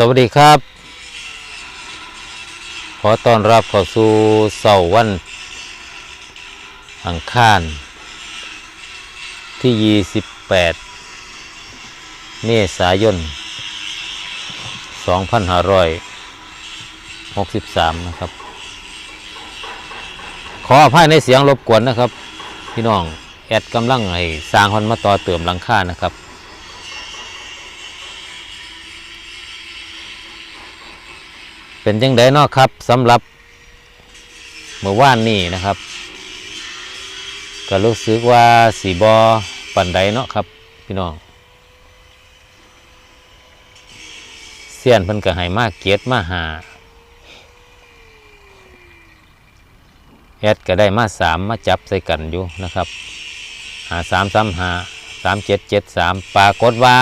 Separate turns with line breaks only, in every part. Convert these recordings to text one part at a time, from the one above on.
สวัสดีครับ ขอต้อนรับเข้าสู่เสาร์วัน อังคารที่ 28 เมษายน 2563 นะครับ ขออภัยในเสียงรบกวนนะครับ พี่น้อง แอดกำลังให้สร้างฮอนมาต่อเติมหลังคานะครับ เป็นยังไงเนาะครับสำหรับเมื่อวานนี้นะครับ ก็รู้สึกว่าสีบอปันใดเนาะครับ พี่น้องเสียนเพิ่นก็ให้มาเกียรติมาหาแอดก็ได้มาสามมาจับใส่กันอยู่นะครับ หาสามสามหาสามเจ็ดเจ็ดสามปรากฏว่า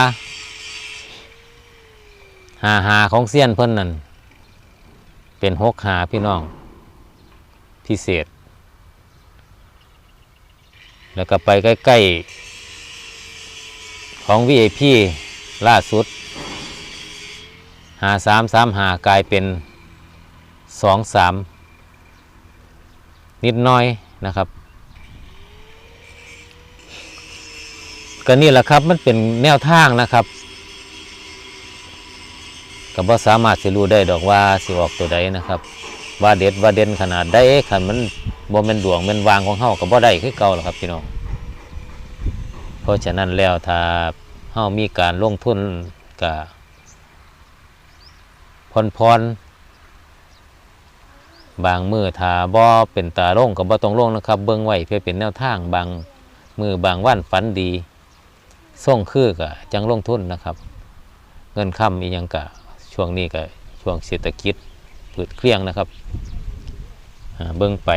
หาหาของเสียนเพิ่นนั่น เป็นหกหาพี่น้องพิเศษ แล้วก็ไปใกล้ๆ ของ VIP ล่าสุดหาสามสามหากลายเป็นสองสามนิดน้อยนะครับก็นี่แหละครับมันเป็นแนวทางนะครับ ก็บ่สามารถสิรู้ได้ดอกว่าสิออกตัวใดนะครับ ว่าเด็ดว่าเด่นขนาดใดขันมันบ่แม่นดวงแม่นวางของเฮาก็บ่ได้คือเก่าหรอกครับพี่น้องเพราะฉะนั้นแล้วถ้าเฮามีการลงทุนก็ผ่อนพรบางมือถ้าบ่เป็นตาลงก็บ่ต้องลงนะครับ เบิ่งไว้เพื่อเป็นแนวทางบางมือบางวันฝันดีส่งคือก็จังลงทุนนะครับ เงินค่ำอีหยังกะ ช่วงนี้ก็ช่วงเศรษฐกิจพืดเครียงนะครับเบิ้องไป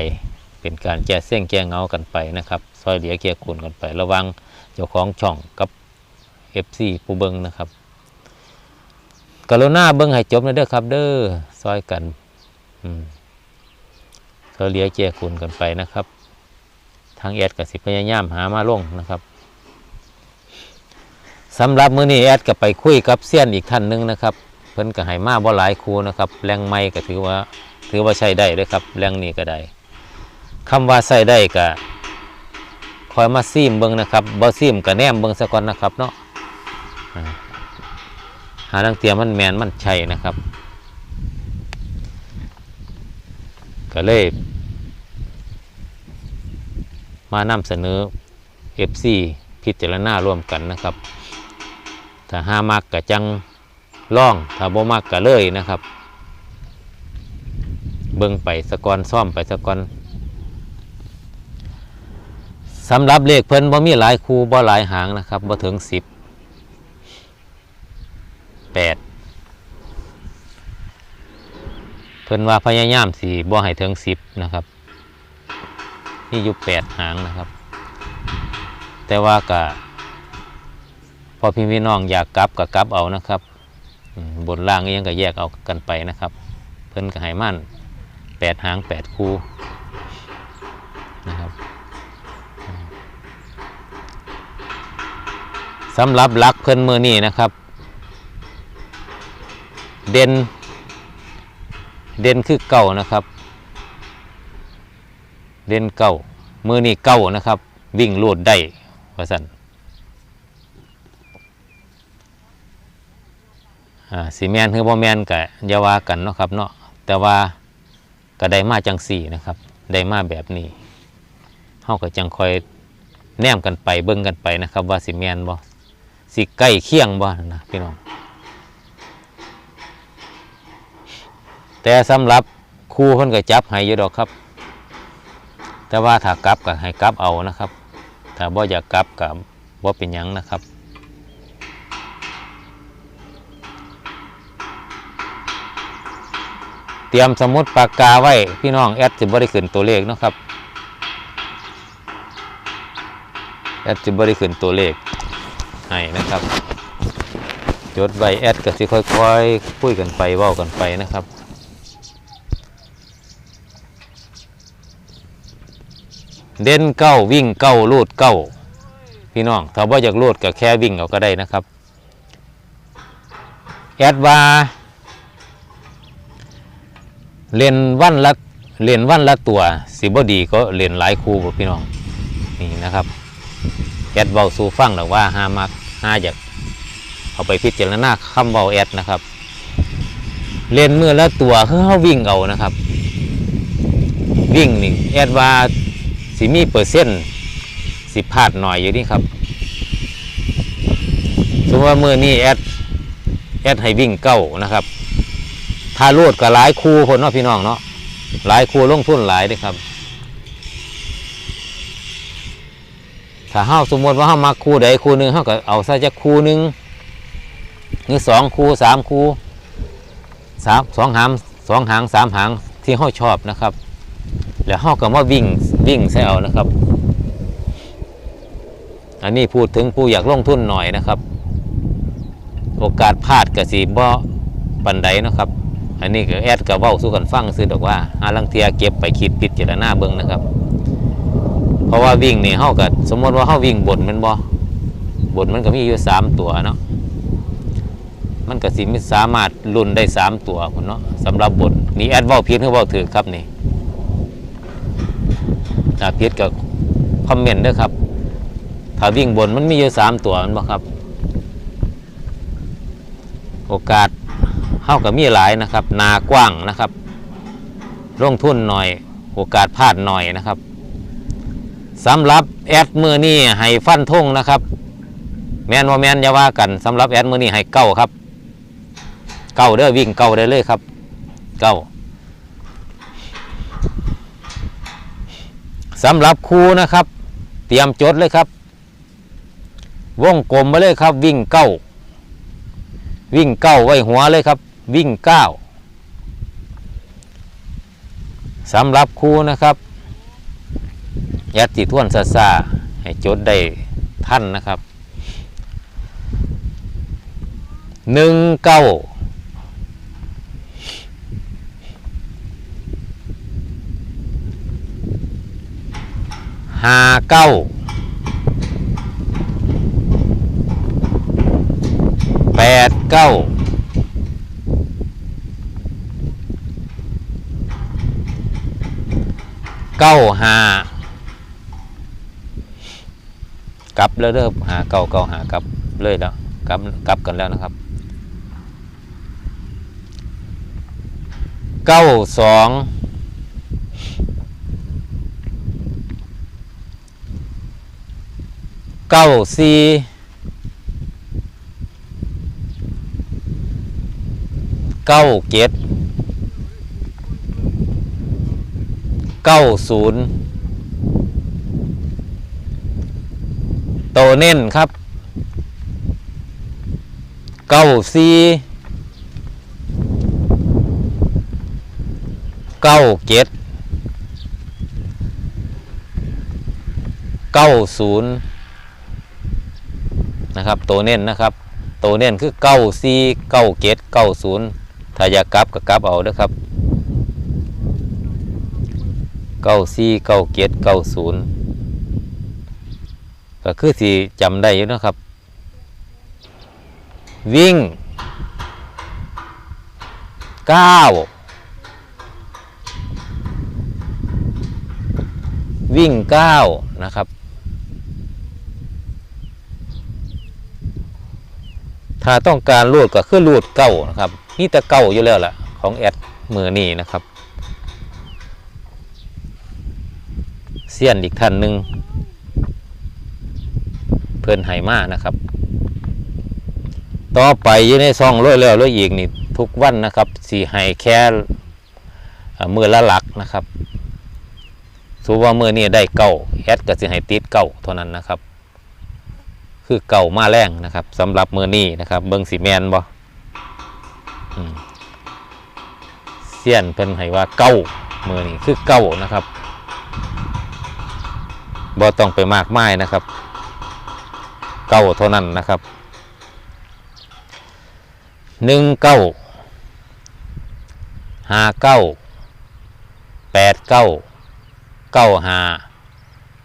เป็นการแก้เส้นแก้เงากันไปนะครับซอยเหลียเกียร์คุณกันไประวังเจ้าของช่องกับ FC ผู้เบิ้งนะครับกรุณาเบิ้งให้จบนะเด้อครับ เด้อซอยกันอืมซอยเหลียเกียร์คุณกันไปนะครับ ทางแอดกับสิพยายามหามาลงนะครับสำหรับมื้อนี้แอดก็ไปคุยกับเซียนอีกท่านหนึงนะครับ พิ่นก็ให้มาบ่หลายครูนะครับแรงไม้ก็ถือว่าถือว่าใช้ได้เลยครับแรงนี้ก็ได้คำว่าใช้ได้ก็คอยมาซีมเบิ่งนะครับบ่ซีมก็แนมเบิ่งซะก่อนนะครับเนาะอ่าหาดังเตียมันแมนมันใช่นะครับ ก็เลย มานำเสนอ FC พิจารณาร่วมกันนะครับ ถ้าห้ามักกะจัง ล่องถ้าบ่มักกะเลยนะครับ เบิ่งไปสะกอนซ่อมไปสะกอนสำหรับเลขเพิ่นบ่มีหลายคูบ่หลายหางนะครับบ่ถึงสิบแปดเพิ่นว่าพยายามสี่บ่ให้ถึงสิบนะครับนี่อยู่แปดหางนะครับ แต่ว่ากะพอพี่พี่น้องอยากกลับก็กลับเอานะครับ บนล่างยังก็แยกเอากันไปนะครับ เพิ่นก็ให้มั่นแปดหางแปดคู่นะครับสำหรับลักเพิ่นมือนี้นะครับ เด่นเด่นคือเก่านะครับ เด่นเก่ามือนี้เก่านะครับ วิ่งลูดได้ว่าสั่น อ่า สีแมนคือบ่แมนกับยาวากันเนาะครับเนาะแต่ว่าก็ได้มาจังสี่นะครับได้มาแบบนี้เฮาก็จังคอยแนมกันไปเบิ่งกันไปนะครับ ว่าสิแมนบ่สิใกล้เคียงบ่นะพี่น้องแต่สำหรับครูเพิ่นก็จับให้อยู่ดอกครับ แต่ว่าถ้ากลับก็ให้กลับเอานะครับ ถ้าบ่อยากกลับก็บ่เป็นหยังนะครับ เตรียมสมุดปากกาไว้ พี่น้องแอดจะบริขึ้นตัวเลขนะครับแอดจะบริขึ้นตัวเลขให้นะครับจดไว้แอดก็สิค่อยๆคุยกันไปเว้ากันไปนะครับเด่นเก้าวิ่งเก้าลูดเก้าพี่น้องถ้าว่าอยากลูดก็แค่วิ่งเอาก็ได้นะครับแอดว่า เล่นวันละเล่นวันละตัวสิบดีก็เล่นหลายคู่พี่น้องนี่นะครับแอดเบาสูฟังหรือว่าห้ามักห้าอยากเอาไปพิจารณาคำเบาแอดนะครับเล่นมือละตัวคือเขาวิ่งเอานะครับ วิ่งนี่แอดว่าสิมีเปอร์เซ็นต์สิพลาดหน่อยอยู่นี่ครับสมมติว่ามือนี้แอดแอดให้วิ่งเก้านะครับ ถ้ารูดก็หลายคู่คนเนาะพี่น้องเนาะหลายคู่ลงทุนหลายเด้ครับ ถ้าเฮาสมมติว่าเฮามาคู่ใดคู่หนึ่งเฮาก็เอาซะจักคู่หนึ่งหรือสองคู่สามคู่สามสองหางสองหางสามหางที่เฮาชอบนะครับ แล้วเฮาก็มาวิ่งวิ่งใส่เอานะครับ อันนี้พูดถึงผู้อยากลงทุนหน่อยนะครับ โอกาสพลาดกสีบ่ปันใดเนาะครับ อันนี้ก็แอดกับเว้าสู้กันฟังซื้อดอกว่าหาลังเทียเก็บไปคิดพิจารณาเบิ่งนะครับ เพราะว่าวิ่งนี่เฮาก็สมมติว่าเฮาวิ่งบนมันบ่บนมันก็มีอยู่สามตัวเนาะมันก็สิมีสามารถลุ้นได้สามตัวพุ่นเนาะสำหรับบนนี่แอดเว้าผิดหรือเว้าถูกครับนี่ถ้าผิดก็คอมเมนต์ด้อครับ ถ้าวิ่งบนมันมีอยู่สามตัวมันบ่ครับ โอกาส เท่ากับมีหลายนะครับ นากว้างนะครับลงทุนหน่อย โอกาสพลาดหน่อยนะครับสำหรับแอดมือนี่ให้ฟันทงนะครับ แมนว่าแมนอย่าว่ากันสำหรับแอดมือนี่ให้เก้าครับ เก้าเด้อวิ่งเก้าได้เลยครับ เก้าสำหรับครูนะครับ เตรียมจดเลยครับ วงกลมมาเลยครับ วิ่งเก้า วิ่งเก้าไว้หัวเลยครับ วิ่งเก้าสำหรับครูนะครับยัดติท่วนซาซาให้จดได้ท่านนะครับหนึ่งเก้าห้าเก้า แป ดเก้าเก้าหากลับแล้วเริ่มหาเก้าเก้าหากลับเลยแล้วกลับกลับกันแล้วนะครับเก้าสองเก้าสี่ เก้าเจ็ดเก้าศูนย์โตเน่นครับเก้าสี่เก้าเจ็ดเก้าศูนย์นะครับโตเน่นนะครับโตเน่นคือเก้าสี่เก้าเกตเก้าศูนย์ ถ้าอยากกลับก็กลับเอาเด้อครับเก้าสี่เก้าเกตเก้าศูนย์ก็คือสิจำได้อยู่นะครับ วิ่งเก้าวิ่งเก้านะครับ ถ้าต้องการรูดก็คือรูดเก้านะครับ นี่แต่เก้าอยู่แล้วล่ะ ของแอดมือนี่นะครับเสี้ยนอีกท่านหนึ่งเพื่อนไหมานะครับ ต่อไปอยี่ในซองร้อยแล้วร้อยอีกนี่ทุกวันนะครับสีไห้แค่เมือละหลักนะครับสูว่ามือนี่ได้เก้าแอดก็สิให้ติดเก้าเท่านั้นนะครับ คือเก่ามาแรงนะครับสำหรับมือนี้นะครับ เบิงสีแมนบ่ เสี้ยนเพิ่นให้ว่าเก้ามือนี้คือเก้านะครับบ่ต้องไปมากมายนะครับ เก้าเท่านั้นนะครับหนึ่งเก้าห้าเก้าแปดเก้าเก้าห้า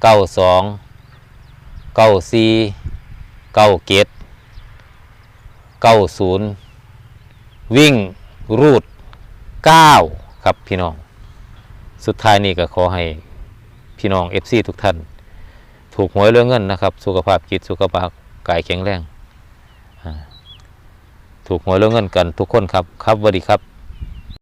เก้าสองเก้าสี่เก้าเกตเก้าศูนย์ วิ่งรูดเก้าครับพี่น้อง สุดท้ายนี้ก็ขอให้พี่น้อง FC ทุกท่าน ถูกหวยเรื่องเงินนะครับ สุขภาพจิตสุขภาพกายแข็งแรง ถูกหวยเรื่องเงินกันทุกคนครับ ครับสวัสดีครับ